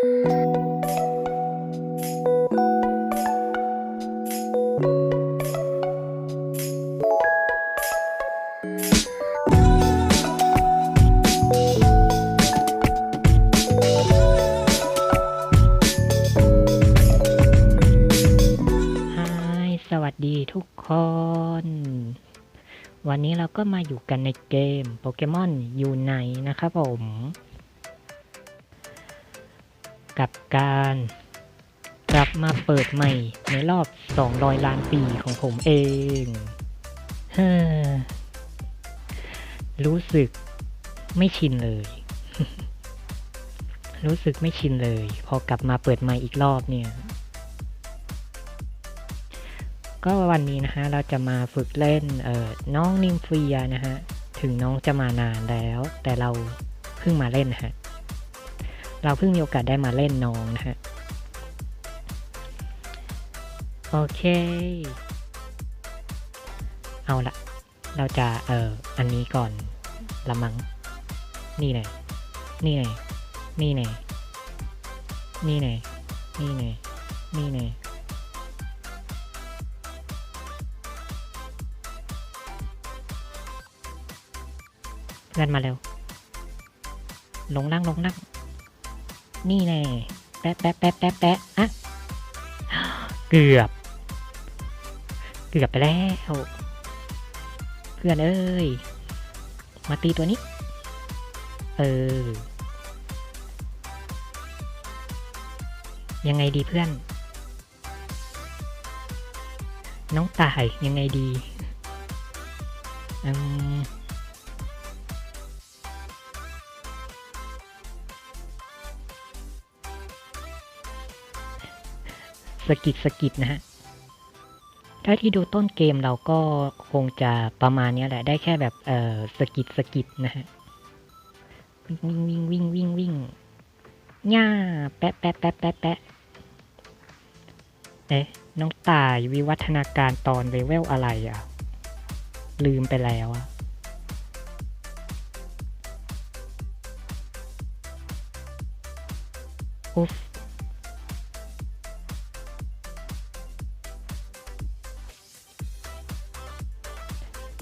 สวัสดีทุกคน วันนี้เราก็มาอยู่กันในเกมโปเกมอนยูไนนะครับผม กับการกลับมาเปิดใหม่ในรอบ 200 ล้านปีของผมเองรู้สึกไม่ชินเลย รู้สึกไม่ชินเลย พอกลับมาเปิดใหม่อีกรอบเนี่ย ก็วันนี้นะฮะ เราจะมาฝึกเล่นเอ่อน้องนิมเฟียนะฮะ ถึงน้องจะมานานแล้ว แต่เราเพิ่งมาเล่นนะฮะ เราเพิ่งมีโอกาสได้มาเล่นน้องนะฮะ โอเค เอาละเราจะเอ่ออันนี้ก่อนละมัง นี่ไงนี่ไงนี่ไงนี่ไงนี่ไงนี่ไงเพื่อนมาเร็ว ลงนั่งลงนั่ง นี่แน่แปะแปะแปะแปะแปะอะเกือบ เกือบไปแล้วเพื่อนเอ้ย มาตีตัวนี้ เออ ยังไงดีเพื่อน น้องตายยังไงดี อืม สกิดสกิดนะฮะถ้าที่ดูต้นเกมเราก็คงจะประมาณนี้แหละได้แค่แบบเออสกิดสกิดนะฮะวิ่งวิ่งวิ่งวิ่งวิ่งง่าแปะแปะแปะแปะแปะเอ๊ะน้องตายวิวัฒนาการตอนเลเวลอะไรอะ ลืมไปแล้วอะอุ๊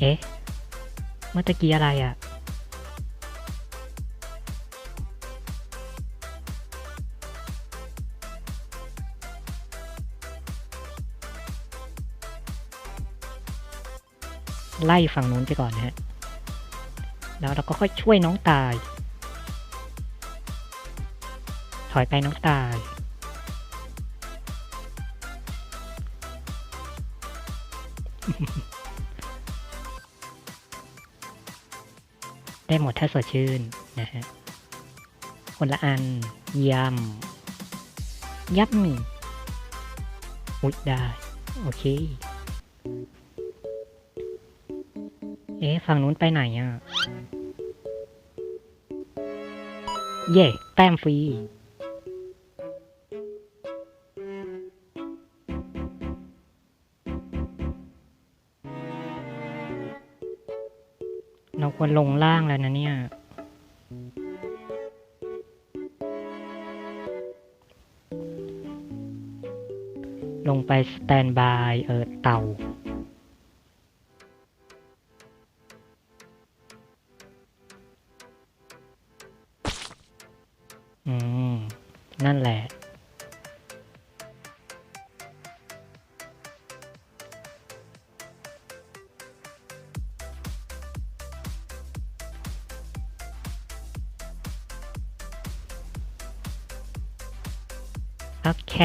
เอ๊ะ เมื่อตะกี้อะไรอะ่ะ ไล่ฝั่งนู้นไปก่อนนะฮะ แล้วเราก็ค่อยช่วยน้องตาย ถอยไปน้องตาย ได้หมดถ้าสดชื่นนะฮะคนละอันยำยับมีอุ๊ยได้ โอเค เอ๊ะฝั่งนู้นไปไหนอะ เย่แต้มฟรี ควรลงล่างแล้วนะเนี่ย ลงไปสแตนบายเออเต่าอืม นั่นแหละ โอเค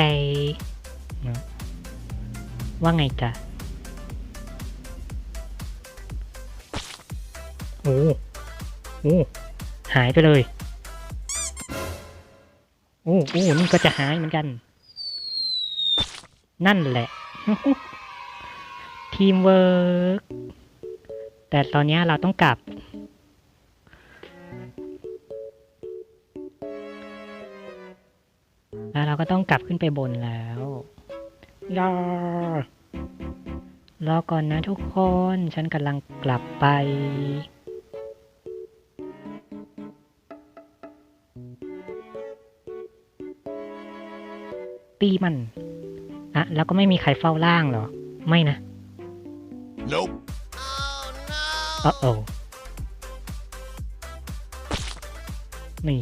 เนอะว่าไงจ๊ะโอ้โอ้หายไปเลย โอ้โอ้นี่ก็จะหายเหมือนกัน นั่นแหละ ทีมเวิร์กแต่ตอนเนี้ยเราต้องกลับ แล้วเราก็ต้องกลับขึ้นไปบนแล้วรอรอก่อนนะทุกคน ฉันกำลังกลับไปอตีมันอะแล้วก็ไม่มีใครเฝ้าล่างเหรอ ไม่นะ Nope. เออโอนี่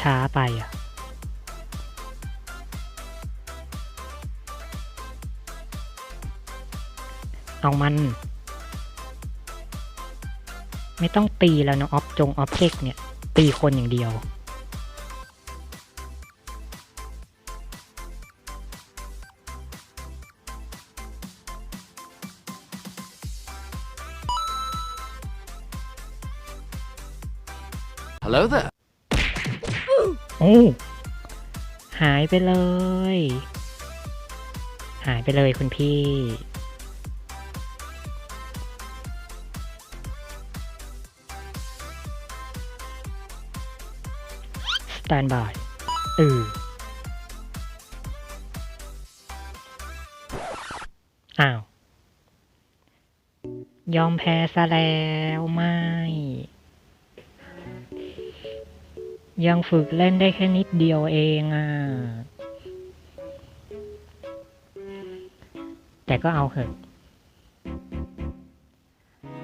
ช้าไปอะเอามัน ไม่ต้องตีแล้วเนอะออบจงออบเจกเนี่ย ตีคนอย่างเดียว Hello there. โอ้หายไปเลย หายไปเลยคุณพี่ สแตนบายเอออ้าว ยอมแพ้ซะแล้วไม่ ยังฝึกเล่นได้แค่นิดเดียวเองอะ แต่ก็เอาเถอะ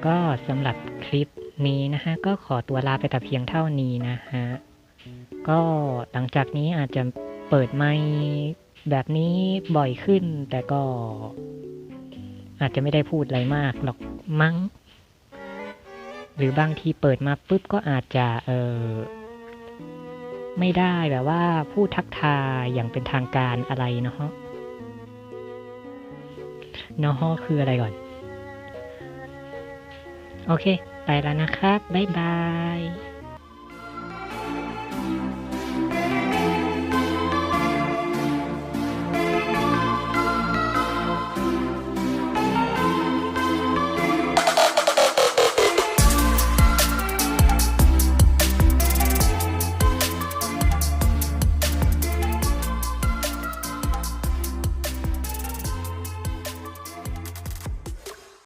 ก็สำหรับคลิปนี้นะฮะ ก็ขอตัวลาไปแต่เพียงเท่านี้นะฮะ ก็หลังจากนี้อาจจะเปิดไมค์แบบนี้บ่อยขึ้น แต่ก็ อาจจะไม่ได้พูดอะไรมากหรอกมั้ง หรือบางทีเปิดมาปุ๊บก็อาจจะ เออ ไม่ได้แบบว่าพูดทักทายอย่างเป็นทางการอะไรเนาะเนาะคืออะไรก่อน โอเค ไปแล้วนะครับ บ๊ายบาย